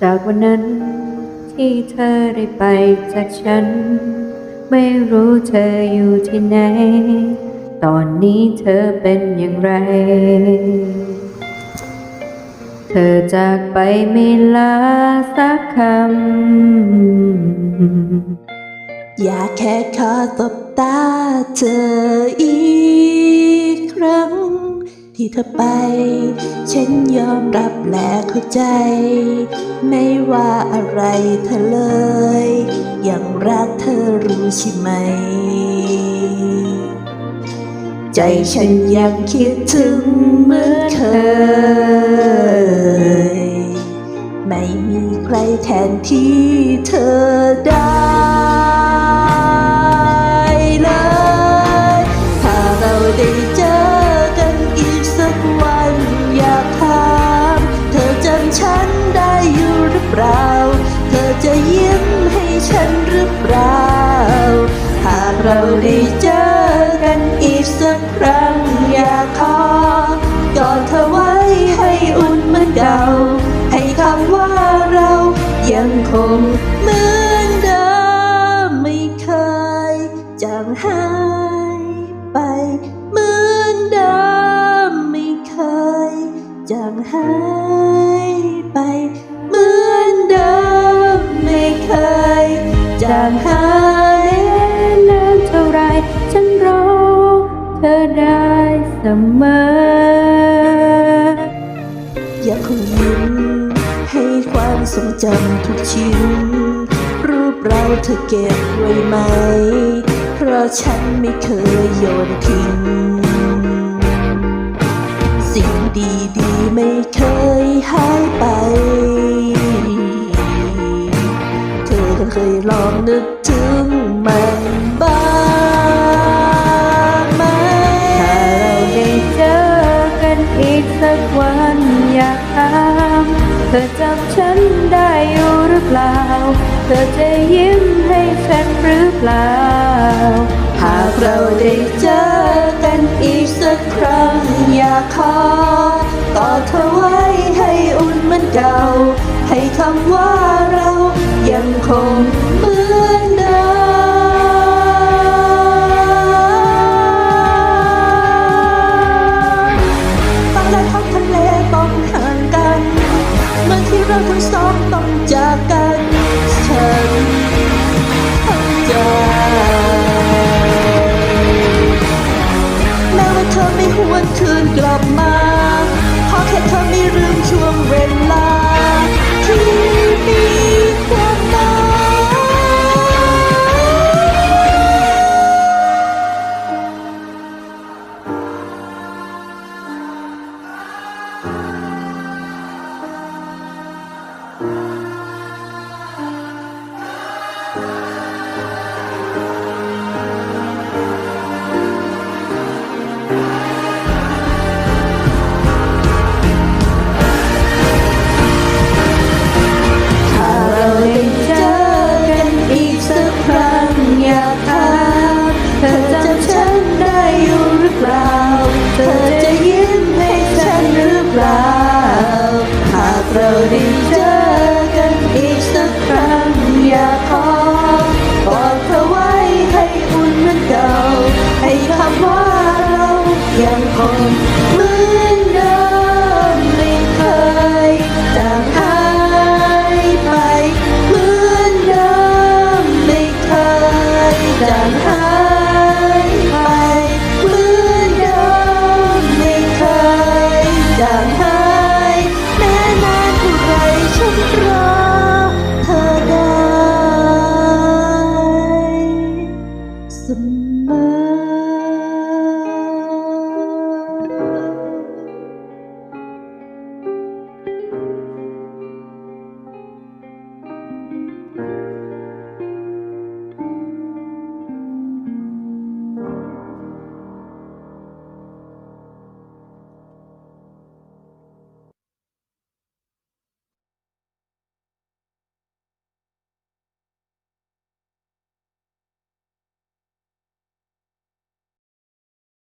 จากวันนั้นที่เธอได้ไปจากฉัน ไม่รู้เธออยู่ที่ไหน ตอนนี้เธอเป็นอย่างไร เธอจากไปไม่ลาสักคำ อยากแค่ขอตบตาเธออีก ที่เธอไป ฉันยอมรับและเข้าใจ ไม่ว่าอะไรเธอเลย ยังรักเธอรู้ใช่ไหม ใจฉันยังคิดถึงเหมื่อนเคย ไม่มีใครแทนที่เธอได้ เหมือนเก่าให้คำว่าเรายังคงเหมือนเดิมไม่เคยจางหายไป เหมือนเดิมไม่เคยจางหายไป เหมือนเดิมไม่เคยจางหายนานเท่าไรฉันรอเธอได้เสมอ อยากคงยิ้มให้ความทรงจำทุกชิ้น รูปเราเธอเก็บไว้ไหม เพราะฉันไม่เคยโยนทิ้ง สิ่งดีๆไม่เคยหายไป เธอเคยลองนึก อีกสักวันอยากถามเธอจำฉันได้อยู่หรือเปล่า เธอจะยิ้มให้ฉันหรือเปล่า หากเราได้เจอกันอีกสักครั้งอยากขอกอเธอไว้ให้อุ่นเหมือนเก่า ให้คำว่าเรายังคง จากกันฉันเข้าใจแม้ว่าเธอไม่หวนคืนกลับมา ขอแค่เธอไม่ลืมช่วงเวลา ปล่าหากเราได้เจอ